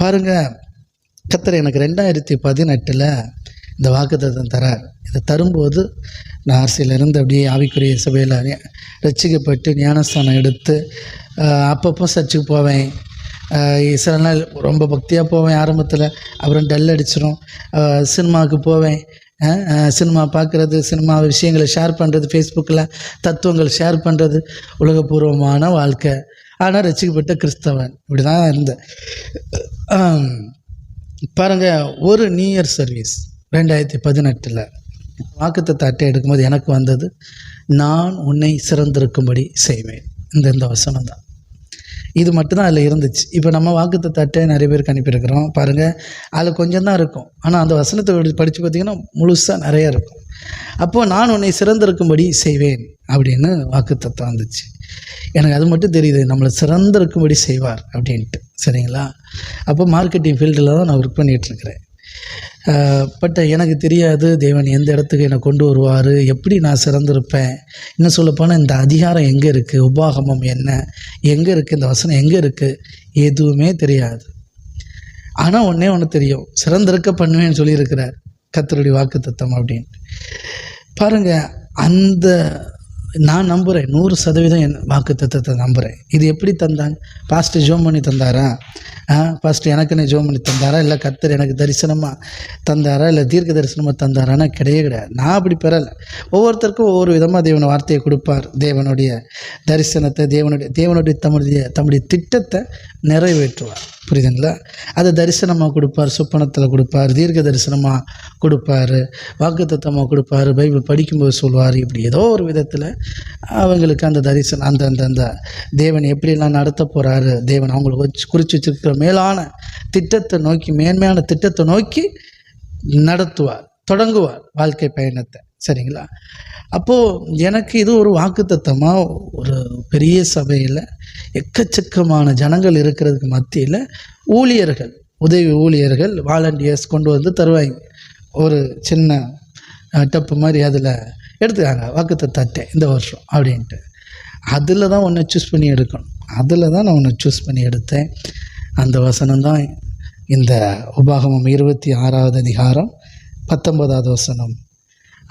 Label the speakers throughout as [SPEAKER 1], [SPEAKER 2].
[SPEAKER 1] பாருங்கள் கத்தர் எனக்கு ரெண்டாயிரத்தி பதினெட்டில் இந்த வாக்குத்தத்தம் தரார். இதை தரும்போது நான் அரசியலிருந்து அப்படியே ஆவிக்குரிய சபையில் ரசிக்கப்பட்டு ஞானஸ்தானம் எடுத்து அப்பப்போ சர்ச்சுக்கு போவேன். சில நாள் ரொம்ப பக்தியாக போவேன் ஆரம்பத்தில். அப்புறம் டல் அடிச்சிடும் சினிமாவுக்கு போவேன். சினிமா பார்க்குறது சினிமா விஷயங்களை ஷேர் பண்ணுறது ஃபேஸ்புக்கில் தத்துவங்கள் ஷேர் பண்ணுறது உலகபூர்வமான வாழ்க்கை. ஆனால் ரசிக்கப்பட்ட கிறிஸ்தவன். இப்படி தான் இருந்தேன் பாருங்கள் ஒரு நியூ இயர் சர்வீஸ் ரெண்டாயிரத்தி பதினெட்டில் வாக்குத்தத்த அட்டை எடுக்கும்போது எனக்கு வந்தது நான் உன்னை சிறந்திருக்கும்படி செய்வேன். இந்த இந்த வசனம் தான். இது மட்டும்தான் அதில் இருந்துச்சு. இப்போ நம்ம வாக்குத்தத்த அட்டை நிறைய பேருக்கு அனுப்பியிருக்கிறோம். பாருங்கள் அதில் கொஞ்சம் தான் இருக்கும். ஆனால் அந்த வசனத்தை படித்து பார்த்தீங்கன்னா முழுசாக நிறைய இருக்கும். அப்போது நான் உன்னை சிறந்திருக்கும்படி செய்வேன். அப்படின்னு வாக்குத்தத்தம் வந்துச்சு. எனக்கு அது மட்டும் தெரியுது நம்மளை சிறந்திருக்கும்படி செய்வார் அப்படின்ட்டு. சரிங்களா? அப்போ மார்க்கெட்டிங் ஃபீல்டில் தான் நான் ஒர்க் பண்ணிகிட்ருக்கிறேன் பட் எனக்கு தெரியாது தேவன் எந்த இடத்துக்கு என்னை கொண்டு வருவார் எப்படி நான் சிறந்திருப்பேன். இன்னும் சொல்லப்போனால் இந்த அதிகாரம் எங்கே இருக்குது உபாகமம் என்ன எங்கே இருக்குது இந்த வசனம் எங்கே இருக்குது எதுவுமே தெரியாது. ஆனால் ஒன்றே ஒன்று தெரியும் சிறந்திருக்க பண்ணுவேன்னு சொல்லியிருக்கிறார் கத்தருடைய வாக்குத்தத்தம் அப்படின்ட்டு. பாருங்கள் அந்த நான் நம்புகிறேன் நூறு சதவீதம் என் வாக்குத்தத்தத்தை நம்புகிறேன் இது எப்படி தந்தாங்க பாஸ்ட்டு ஜோம் பண்ணி தந்தாரா? ஆ பாஸ்ட்டு எனக்குன்னு ஜோம் பண்ணி தந்தாரா? இல்லை கத்தர் எனக்கு தரிசனமாக தந்தாரா? இல்லை தீர்க்க தரிசனமாக தந்தாரான்னா கிடையவே கிடையாது. நான் அப்படி பெறலை. ஒவ்வொருத்தருக்கும் ஒவ்வொரு விதமாக தேவன வார்த்தையை கொடுப்பார். தேவனுடைய தரிசனத்தை தேவனுடைய தேவனுடைய தம்முடைய தம்முடைய திட்டத்தை நிறைவேற்றுவார். புரியுதுங்களா? அதை தரிசனமாக கொடுப்பார் சுப்பனத்தில் கொடுப்பார் தீர்க்க தரிசனமாக கொடுப்பார் வாக்குத்தத்தமாக கொடுப்பார் பைபிள் படிக்கும்போது சொல்வார். இப்படி ஏதோ ஒரு விதத்தில் அவங்களுக்கு அந்த தரிசனம் அந்த அந்த அந்த தேவன் எப்படிலாம் நடத்த போகிறாரு தேவன் அவங்களுக்கு வச்சு குறித்து வச்சிருக்கிற மேலான திட்டத்தை நோக்கி மேன்மையான திட்டத்தை நோக்கி நடத்துவார் தொடங்குவார் வாழ்க்கை பயணத்தை. சரிங்களா? அப்போது எனக்கு இது ஒரு வாக்குத்தத்தமாக ஒரு பெரிய சபையில் எக்கச்சக்கமான ஜனங்கள் இருக்கிறதுக்கு மத்தியில் ஊழியர்கள் உதவி ஊழியர்கள் வாலண்டியர்ஸ் கொண்டு வந்து தருவாங்க. ஒரு சின்ன டப்பு மாதிரி அதில் எடுத்துக்காங்க வாக்குத்தத்த அட்டை இந்த வருஷம் அப்படின்ட்டு. அதில் தான் ஒன்று சூஸ் பண்ணி எடுக்கணும். அதில் தான் நான் ஒன்று சூஸ் பண்ணி எடுத்தேன். அந்த வசனம் தான் இந்த உபாகமம் இருபத்தி ஆறாவது அதிகாரம் பத்தொன்பதாவது வசனம்.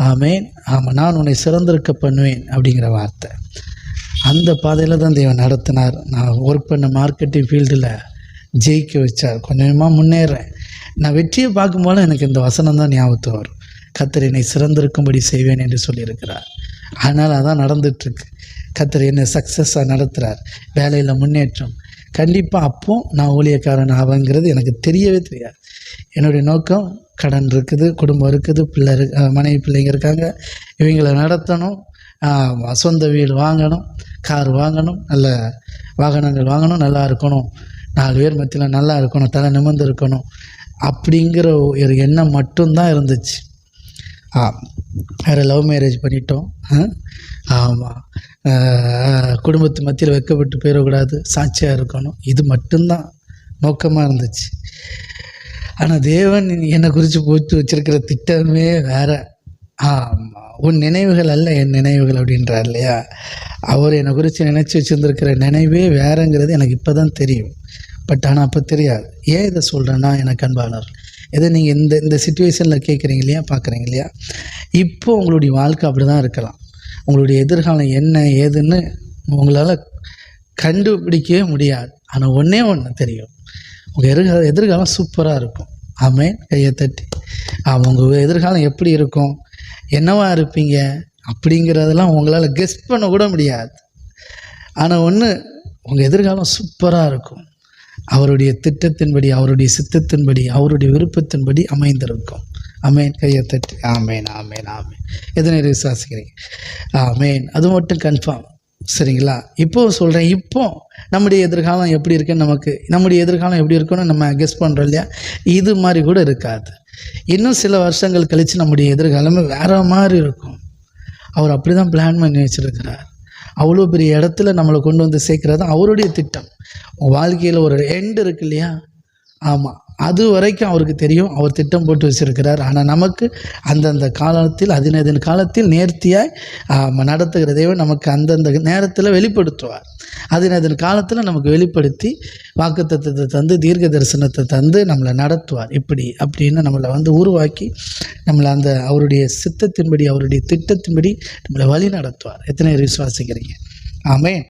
[SPEAKER 1] ஆமேன். ஆமாம் நான் உன்னை சிறந்திருக்க பண்ணுவேன் அப்படிங்கிற வார்த்தை. அந்த பாதையில் தான் தேவன் நடத்தினார். நான் ஒர்க் பண்ண மார்க்கெட்டிங் ஃபீல்டில் ஜெயிக்க வச்சார். கொஞ்சமாக முன்னேறேன். நான் வெற்றியை பார்க்கும்போது எனக்கு இந்த வசனம் தான் ஞாபகத்துக்கு வரும். கத்தர் என்னை சிறந்திருக்கும்படி செய்வேன் என்று சொல்லியிருக்கிறார். அதனால் அதான் நடந்துட்டுருக்கு. கத்தர் என்னை சக்ஸஸாக நடத்துகிறார் வேலையில் முன்னேற்றம். கண்டிப்பாக அப்போ நான் ஊழியக்காரன் ஆவேங்கிறது எனக்கு தெரியவே தெரியாது. என்னுடைய நோக்கம் கடன் இருக்குது குடும்பம் இருக்குது பிள்ளை இருக்கு மனைவி பிள்ளைங்க இருக்காங்க. இவங்களை நடத்தணும். சொந்த வீடு வாங்கணும். கார் வாங்கணும். நல்ல வாகனங்கள் வாங்கணும். நல்லா இருக்கணும். நாலு பேர் மத்தியில் நல்லா இருக்கணும். தலை நிமிர்ந்து இருக்கணும். அப்படிங்கிற ஒரு எண்ணம் மட்டும்தான் இருந்துச்சு. ஆ வேறு லவ் மேரேஜ் பண்ணிட்டோம். ஆமாம் குடும்பத்து மத்தியில் வைக்கப்பட்டு போயிடக்கூடாது. சாட்சியாக இருக்கணும். இது மட்டும்தான். நோக்கமாக இருந்துச்சு. ஆனால் தேவன் என்னை குறித்து போட்டு வச்சிருக்கிற திட்டமே வேற. ஆமாம் உன் நினைவுகள் அல்ல என் நினைவுகள் அப்படின்றார் இல்லையா? அவர் என்னை குறித்து நினச்சி வச்சுருந்துருக்கிற நினைவே வேறுங்கிறது எனக்கு இப்போ தான் தெரியும். பட் ஆனால் அப்போ தெரியாது. ஏன் இதை சொல்கிறேன்னா எனக்கு அன்பானவர் எதை நீங்கள் இந்த இந்த சுச்சுவேஷனில் கேட்குறீங்க இல்லையா? பார்க்குறீங்க இல்லையா? இப்போ உங்களுடைய வாழ்க்கை அப்படி தான் இருக்கலாம். உங்களுடைய எதிர்காலம் என்ன ஏதுன்னு உங்களால் கண்டுபிடிக்கவே முடியாது. ஆனால் ஒன்றே ஒன்று தெரியும். உங்கள் எதிர்கால எதிர்காலம் சூப்பராக இருக்கும். ஆமேன். கையை தட்டி. ஆமாம் உங்கள் எதிர்காலம் எப்படி இருக்கும்? என்னவா இருப்பீங்க? அப்படிங்கிறதெல்லாம் உங்களால் கெஸ் பண்ண கூட முடியாது. ஆனால் ஒன்று உங்கள் எதிர்காலம் சூப்பராக இருக்கும். அவருடைய திட்டத்தின்படி அவருடைய சித்தத்தின்படி அவருடைய விருப்பத்தின்படி அமைந்திருக்கும். அமேன் கையை தட்டி ஆமேன் ஆமேன் ஆமேன். எதனை விசுவாசிக்கிறீங்க? ஆமேன். அது மட்டும் கன்ஃபார்ம் சரிங்களா? இப்போ சொல்கிறேன் இப்போ நம்முடைய எதிர்காலம் எப்படி இருக்குன்னு நமக்கு நம்முடைய எதிர்காலம் எப்படி இருக்குன்னு நம்ம கெஸ் பண்ணுறோம் இல்லையா? இது மாதிரி கூட இருக்காது. இன்னும் சில வருஷங்கள் கழித்து நம்முடைய எதிர்காலமே வேற மாதிரி இருக்கும். அவர் அப்படி தான் பிளான் பண்ணி வச்சுருக்கிறார். அவ்வளோ பெரிய இடத்துல நம்மளை கொண்டு வந்து சேர்க்குறது அவருடைய திட்டம். வாழ்க்கையில் ஒரு எண்டு இருக்கு இல்லையா? ஆமாம் அது வரைக்கும் அவருக்கு தெரியும். அவர் திட்டம் போட்டு வச்சிருக்கிறார். ஆனால் நமக்கு அந்தந்த காலத்தில் அதினதின் காலத்தில் நேர்த்தியாக நடத்துகிற தெய்வம் நமக்கு அந்தந்த நேரத்தில் வெளிப்படுத்துவார். அதினதின் காலத்தில் நமக்கு வெளிப்படுத்தி வாக்குத்தத்தத்தை தந்து தீர்க்க தரிசனத்தை தந்து நம்மளை நடத்துவார். இப்படி அப்படின்னு நம்மளை வந்து உருவாக்கி நம்மளை அந்த அவருடைய சித்தத்தின்படி அவருடைய திட்டத்தின்படி நம்மளை வழி நடத்துவார் எத்தனை பேர் விசுவாசிக்கிறீங்க? ஆமே